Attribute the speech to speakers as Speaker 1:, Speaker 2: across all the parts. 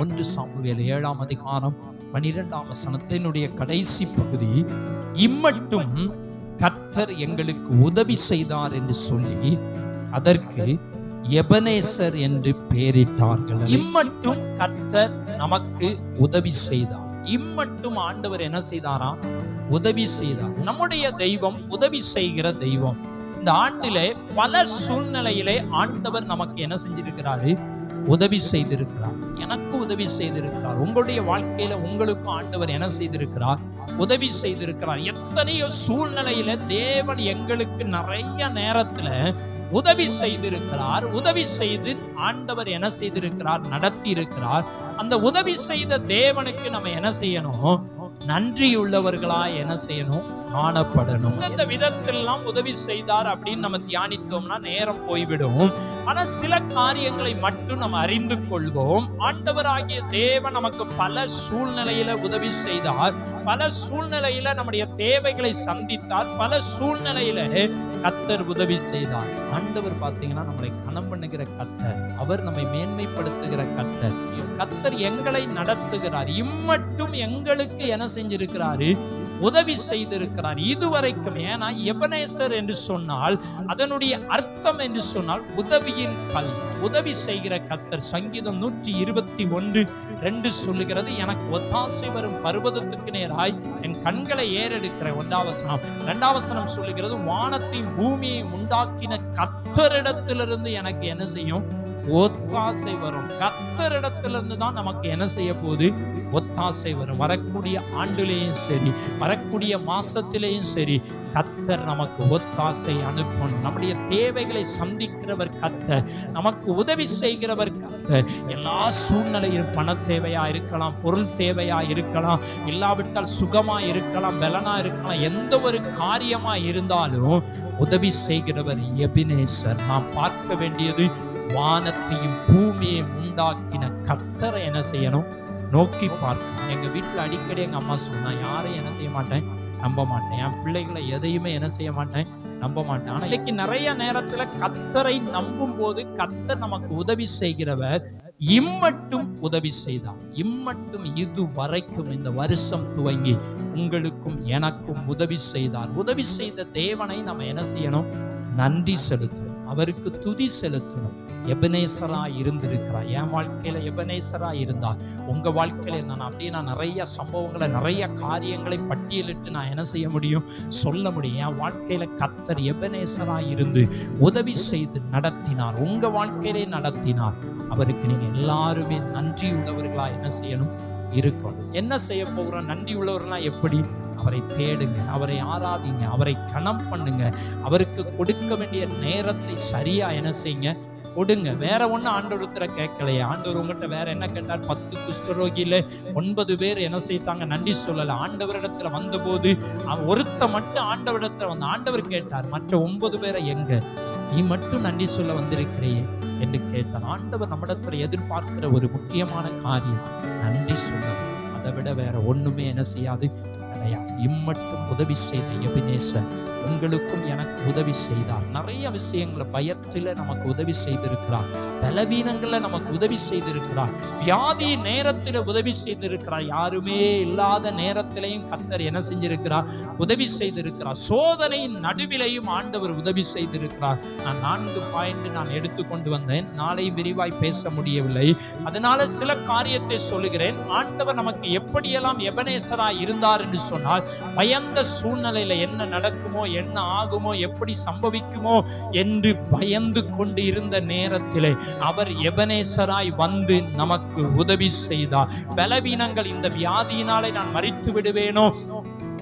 Speaker 1: ஒன்று சாமுவேல் ஏழாம் அதிகாரம் பனிரெண்டாம் வசனத்தினுடைய கடைசி பகுதி இம்மட்டும் கர்த்தர் எங்களுக்கு உதவி செய்தார் என்று சொல்லி அதற்கு எபனேசர் என்று பெயரிட்டார்கள். இம்மட்டும் கர்த்தர் நமக்கு உதவி செய்தார். இம்மட்டும் ஆண்டவர் என்ன செய்தாராம் உதவி செய்தார். நம்முடைய தெய்வம் உதவி செய்கிற தெய்வம். இந்த ஆண்டிலே பல சூழ்நிலையிலே ஆண்டவர் நமக்கு என்ன செஞ்சிருக்கிறாரு? உதவி செய்திருக்கிறார். எனக்கு உதவி செய்திருக்கிறார். உங்களுடைய வாழ்க்கையில உங்களுக்கும் ஆண்டவர் என்ன செய்திருக்கிறார்? உதவி செய்திருக்கிறார். எத்தனையோ சூழ்நிலையில தேவன் எங்களுக்கு நிறைய நேரத்துல உதவி செய்திருக்கிறார். உதவி செய்து ஆண்டவர் என்ன செய்திருக்கிறார்? நடத்தி இருக்கிறார் அந்த உதவி செய்த தேவனுக்கு நம்ம என்ன செய்யணும்? நன்றியுள்ளவர்களா என்ன செய்யணும்? காணப்படணும். இந்த விதத்திலெல்லாம் உதவி செய்தார் அப்படின்னு நம்ம தியானித்தோம்னா நேரம் போய்விடும். ஆனா சில காரியங்களை மட்டும் நம்ம அறிந்து கொள்வோம். ஆண்டவராகிய தேவன் நமக்கு பல சூழ்நிலையில உதவி செய்தார். பல சூழ்நிலையில நம்முடைய தேவைகளை சந்தித்தார். பல சூழ்நிலையில கத்தர் உதவி செய்தார். ஆண்டவர் பார்த்தீங்கன்னா நம்மளை கணம் பண்ணுகிற கத்தர். அவர் நம்மை மேன்மைப்படுத்துகிற கத்தர். கத்தர் எங்களை நடத்துகிறார். இம்மட்டும் எங்களுக்கு என்ன செஞ்சிருக்கிறாரு? உதவி செய்திருக்கிறார். இதுவரைக்கும் ஏன்னா எபனேசர் என்று சொன்னால் அதனுடைய அர்த்தம் என்று சொன்னால் உதவியின் கல் உதவி செய்கிற கத்தர் சங்கீதம் நூற்றி இருபத்தி ஒன்று ரெண்டு சொல்லுகிறது எனக்கு ஒத்தாசை வரும் பருவதத்துக்கு நேராய் என் கண்களை ஏறெடுக்கிற ஒன்றாவசனம் இரண்டாவசனம் சொல்லுகிறது வானத்தையும் பூமியையும் உண்டாக்கின கத்தரிடத்திலிருந்து எனக்கு என்ன செய்யும்? ஒத்தாசை வரும். கத்தரிடத்திலிருந்து தான் நமக்கு என்ன செய்ய போகுது? ஒத்தாசை வரும். வரக்கூடிய ஆண்டுலேயும் சரி வரக்கூடிய மாசத்திலேயும் சரி கத்தர் நமக்கு ஒத்தாசை அனுப்பணும். நம்முடைய தேவைகளை சந்திக்கிறவர் கத்தர் நமக்கு உதவி செய்கிறவர் கத்தர் எல்லா சூழ்நிலையும் பண தேவையா இருக்கலாம் பொருள் தேவையா இருக்கலாம் இல்லாவிட்டால் சுகமா இருக்கலாம் பலனா இருக்கலாம் எந்த ஒரு காரியமா இருந்தாலும் உதவி செய்கிறவர் எபினேசர் நாம் பார்க்க வேண்டியது வானத்தையும் பூமியை உண்டாக்கின கத்தரை என்ன செய்யணும்? நோக்கி பார்க்கணும். எங்க வீட்டுல அடிக்கடி எங்க அம்மா சொன்னா யாரையும் என்ன செய்ய மாட்டேன்? நம்ப மாட்டேன். என் பிள்ளைகளை எதையுமே என்ன செய்ய மாட்டேன்? நம்ப மாட்டேன். ஆனா இன்னைக்கு நிறைய நேரத்துல கத்தரை நம்பும் போது கத்தர் நமக்கு உதவி செய்கிறவர் இம்மட்டும் உதவி செய்தார் இம்மட்டும் இது வரைக்கும் இந்த வருஷம் துவங்கி உங்களுக்கும் எனக்கும் உதவி செய்தார் உதவி செய்த தேவனை நம்ம என்ன செய்யணும்? நன்றி செலுத்தணும் அவருக்கு துதி செலுத்தணும். எபனேசரா இருந்திருக்கிறார். என் வாழ்க்கையில எபனேசரா இருந்தார். உங்க வாழ்க்கையில நான் அப்படியே நான் நிறைய சம்பவங்களை நிறைய காரியங்களை பட்டியலிட்டு நான் என்ன செய்ய முடியும்? சொல்ல முடியும். என் வாழ்க்கையில கத்தர் எபனேசரா இருந்து உதவி செய்து நடத்தினார். உங்க வாழ்க்கையிலே நடத்தினார். அவருக்கு நீங்க எல்லாருமே நன்றி உள்ளவர்களா என்ன செய்யணும்? இருக்கணும். என்ன செய்ய போகிறோம் நன்றி உள்ளவர்களா எப்படி? அவரை தேடுங்க அவரை ஆராதிங்க அவரை கணம் பண்ணுங்க. அவருக்கு கொடுக்க வேண்டிய நேரத்தை சரியா என்ன செய்யுங்க? கொடுங்க. வேற ஒன்றும் ஆண்டவரத்துல கேட்கலையே. ஆண்டவர் உங்ககிட்ட வேற என்ன கேட்டார்? பத்து குஷ்டரோகியில ஒன்பது பேர் என்ன செய்தாங்க? நன்றி சொல்லல. ஆண்டவரிடத்துல வந்தபோது ஒருத்த மட்டும் ஆண்டவரிடத்துல வந்து ஆண்டவர் கேட்டார். மற்ற ஒன்பது பேரை எங்க? நீ மட்டும் நன்றி சொல்ல வந்திருக்கிறையே என்று கேட்டார் ஆண்டவர் நம்மிடத்துல எதிர்பார்க்கிற ஒரு முக்கியமான காரியம் நன்றி சொல்ல அதை விட வேற ஒண்ணுமே என்ன செய்யாது? கிடையாது இம்மட்டும் உதவி செய்த எபினேச உங்களுக்கும் எனக்கு உதவி செய்தார். நிறைய விஷயங்களை பயத்தில் நமக்கு உதவி செய்திருக்கிறார். பலவீனங்கள்ல நமக்கு உதவி செய்திருக்கிறார். வியாதி நேரத்தில் உதவி செய்திருக்கிறார். யாருமே இல்லாத நேரத்திலையும் கத்தர் என்ன செஞ்சிருக்கிறார்? உதவி செய்திருக்கிறார். சோதனையின் நடுவிலையும் ஆண்டவர் உதவி செய்திருக்கிறார். நான் நான்கு பாயிண்ட் நான் எடுத்துக்கொண்டு வந்தேன். நாளை விரிவாய் பேச முடியவில்லை. அதனால சில காரியத்தை சொல்லுகிறேன். ஆண்டவர் நமக்கு எப்படியெல்லாம் எபனேசராய் இருந்தார் என்று சொன்னால் பயந்த சூழ்நிலையில என்ன நடக்குமோ என்ன ஆகுமோ எப்படி சம்பவிக்குமோ என்று பயந்து கொண்டு இருந்த நேரத்திலே அவர் எபனேசராய் வந்து நமக்கு உதவி செய்தார். பலவீனங்கள் இந்த வியாதியினாலே நான் மறித்து விடுவேனோ?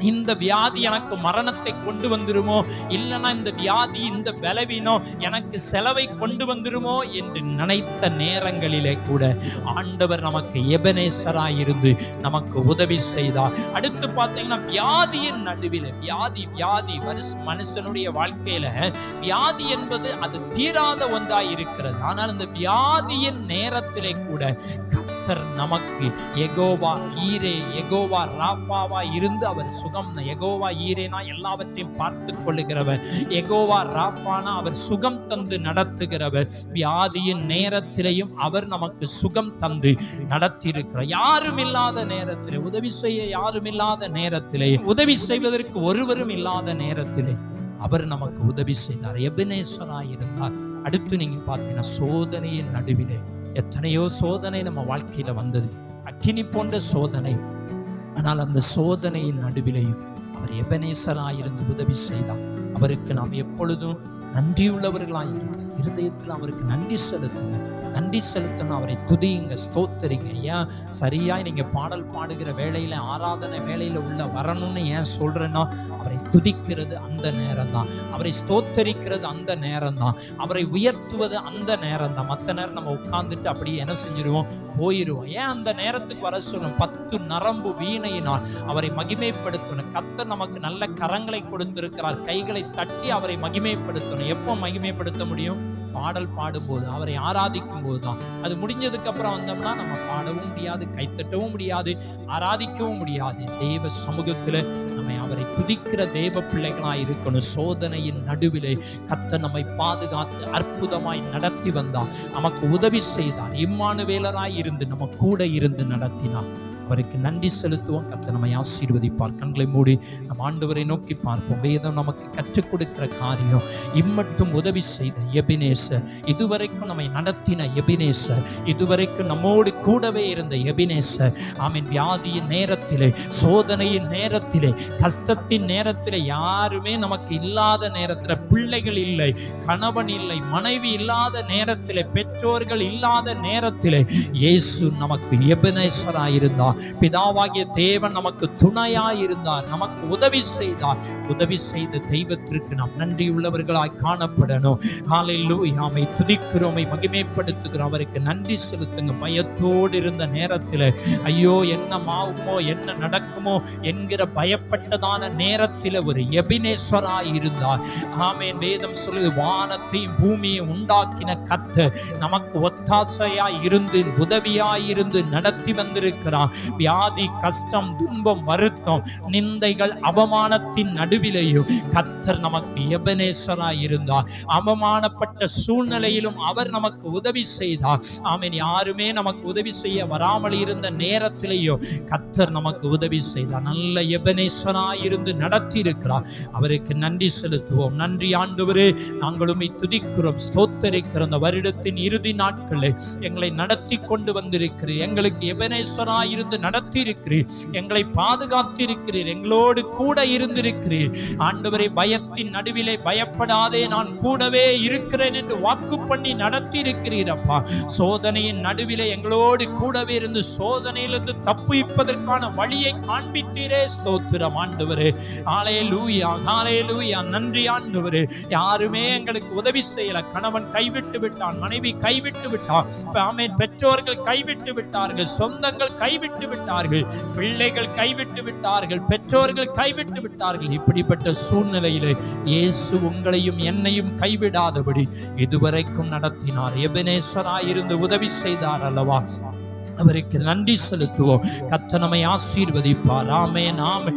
Speaker 1: இந்த வியாதி எனக்கு மரணத்தை கொண்டு வந்துருமோ? இல்லைனா இந்த வியாதி இந்த பலவீனம் எனக்கு செலவை கொண்டு வந்துருமோ என்று நினைத்த நேரங்களிலே கூட ஆண்டவர் நமக்கு எபனேசராய் இருந்து நமக்கு உதவி செய்தார். அடுத்து பார்த்தீங்கன்னா வியாதியின் நடுவில் வியாதி வியாதி வருஷ மனுஷனுடைய வாழ்க்கையில வியாதி என்பது அது தீராத ஒன்றாய் இருக்கிறது ஆனால் இந்த வியாதியின் நேரத்திலே கூட கர்த்தர் நமக்கு எகோவா ஈரே எகோவா ராஃபாவா இருந்து அவர் சுகம் எகோவா ஈரேனா எல்லாவற்றையும் பார்த்து கொள்ளுகிறவர். எகோவா ராஃபானா அவர் சுகம் தந்து நடத்துகிறவர். வியாதியின் நேரத்திலையும் அவர் நமக்கு சுகம் தந்து நடத்தியிருக்கிறார். யாரும் இல்லாத நேரத்திலே உதவி செய்ய யாரும் இல்லாத நேரத்திலே உதவி செய்வதற்கு ஒருவரும் இல்லாத நேரத்திலே அவர் நமக்கு உதவி செய்தார். எபினேஸ்வராக இருந்தார் அடுத்து நீங்க பார்த்தீங்கன்னா சோதனையின் நடுவிலே எத்தனையோ சோதனை நம்ம வாழ்க்கையில வந்தது. அக்கினி போன்ற சோதனை. ஆனால் அந்த சோதனையின் நடுவிலையும் அவர் எபனேசராயிருந்து உதவி செய்தார். அவருக்கு நாம் எப்பொழுதும் நன்றியுள்ளவர்களாய் இருதயத்தில் அவருக்கு நன்றி செலுத்துங்க. நன்றி செலுத்தணும். அவரை துதியுங்க ஸ்தோத்தரிங்க. ஏன் சரியாய் நீங்கள் பாடல் பாடுகிற வேலையில் ஆராதனை வேலையில் உள்ள வரணும்னு ஏன் சொல்கிறேன்னா அவரை துதிக்கிறது அந்த நேரம் தான் அவரை ஸ்தோத்தரிக்கிறது அந்த நேரம் தான் அவரை உயர்த்துவது அந்த நேரம் தான் மற்ற நேரம் நம்ம உட்கார்ந்துட்டு அப்படியே என்ன செஞ்சிருவோம்? போயிடுவோம் ஏன் அந்த நேரத்துக்கு வர சொல்லணும் பத்து நரம்பு வீணையினால் அவரை மகிமைப்படுத்தணும். கத்தர் நமக்கு நல்ல கரங்களை கொடுத்திருக்கிறார். கைகளை தட்டி அவரை மகிமைப்படுத்தணும். எப்போ மகிமைப்படுத்த முடியும்? பாடல் பாடும்போது அவரை ஆராதிக்கும் போது தான் அது முடிஞ்சதுக்கு அப்புறம் வந்தோம்னா நம்ம பாடவும் முடியாது கைத்தட்டவும் முடியாது ஆராதிக்கவும் முடியாது. தேவ சமூகத்துல நம்மை அவரை துதிக்கிற தேவ பிள்ளைகளாய் இருக்கணும். சோதனையின் நடுவிலே கத்த நம்மை பாதுகாத்து அற்புதமாய் நடத்தி வந்தார். நமக்கு உதவி செய்தார். இம்மானுவேலராய் இருந்து நம்ம கூட இருந்து நடத்தினார். அவருக்கு நன்றி செலுத்துவோம். கத்தை நம்மை ஆசீர்வதிப்பார். கண்களை மூடி நம் ஆண்டவரை நோக்கி பார்ப்போம். வேதம் நமக்கு கற்றுக் கொடுக்கிற காரியம் இம்மட்டும் உதவி செய்த எபினேசர் இதுவரைக்கும் நம்மை நடத்தின எபினேசர் இதுவரைக்கும் நம்மோடு கூடவே இருந்த எபினேசர் ஆமீன் வியாதியின் நேரத்திலே சோதனையின் நேரத்திலே கஷ்டத்தின் நேரத்திலே யாருமே நமக்கு இல்லாத நேரத்தில் பிள்ளைகள் இல்லை கணவன் இல்லை மனைவி இல்லாத நேரத்திலே பெற்றோர்கள் இல்லாத நேரத்திலே இயேசு நமக்கு எபினேசராய் இருந்தார். பிதாவாகிய தேவன் நமக்கு துணையாய் இருந்தார் நமக்கு உதவி செய்தார். உதவி செய்த தெய்வத்திற்கு நாம் நன்றி உள்ளவர்களாய் காணப்படணும். காலையில் யாமை துதிக்கிறோமை மகிமைப்படுத்துகிறோம். அவருக்கு நன்றி செலுத்துங்க. பயத்தோடு இருந்த நேரத்தில் ஐயோ என்ன மாவுமோ என்ன நடக்குமோ என்கிற பயப்பட்டதான நேரத்தில் ஒரு எபினேஸ்வராய் இருந்தார். ஆமே வேதம் சொல்லுது வானத்தையும் பூமியை உண்டாக்கின கத்து நமக்கு ஒத்தாசையாய் இருந்து உதவியாய் இருந்து நடத்தி வந்திருக்கிறார். வியாதி கஷ்டம் துன்பம் வருத்தம் நிந்தைகள் அவமானத்தின் நடுவிலேயும் கத்தர் நமக்கு எபனேஸ்வராய் இருந்தார். அவமானப்பட்ட சூழ்நிலையிலும் அவர் நமக்கு உதவி செய்தார். ஆமீன். யாருமே நமக்கு உதவி செய்ய வராமல் இருந்த நேரத்திலேயோ கத்தர் நமக்கு உதவி செய்தார். நல்ல எபனேஸ்வராய் இருந்து நடத்தி இருக்கிறார் அவருக்கு நன்றி செலுத்துவோம். நன்றி ஆண்டவரே. நாங்களும் துதிக்கிறோம். ஸ்தோத்தரிக்கிற அந்த வருடத்தின் இறுதி நாட்களில் எங்களை நடத்தி கொண்டு வந்திருக்கிறீர். எங்களுக்கு எபனேஸ்வராய் இருந்து நடத்தி இருக்கிறீர் எங்களை பாதுகாத்திருக்கிறீர். எங்களோடு கூட இருந்திருக்கிறீர். ஆண்டவரை பயத்தின் நடுவிலே பயப்படாதே. நான் கூடவே இருக்கிறேன் என்று வாக்கு பண்ணி நடத்தி இருக்கிறீரப்பா சோதனையின் நடுவிலே எங்களோடு கூடவே இருந்து சோதனையிலிருந்து தப்பிப்பதற்கான வழியை காண்பித்தீரே ஸ்தோத்திரம் ஆண்டவரே. ஆலே லூயா ஆலே லூயா நன்றி ஆண்டவரே. யாருமே எங்களுக்கு உதவி செய்யல. கணவன் கைவிட்டு விட்டான் மனைவி கைவிட்டு விட்டான். ஆமென் பெற்றோர்கள் கைவிட்டு விட்டார்கள் சொந்தங்கள் கைவிட்டு விட்டார்கள் பிள்ளைகள் கைவிட்டு விட்டார்கள் பெற்றோர்கள் கைவிட்டு விட்டார்கள். இப்படிப்பட்ட சூழ்நிலையிலே இயேசு உங்களையும் என்னையும் கைவிடாதபடி இதுவரைக்கும் நடத்தினார். எபனேஸ்வராய் இருந்து உதவி செய்தார் அல்லவா? அவருக்கு நன்றி செலுத்துவோம். கத்தனமை ஆசீர்வதிப்பார். ஆமே நாமே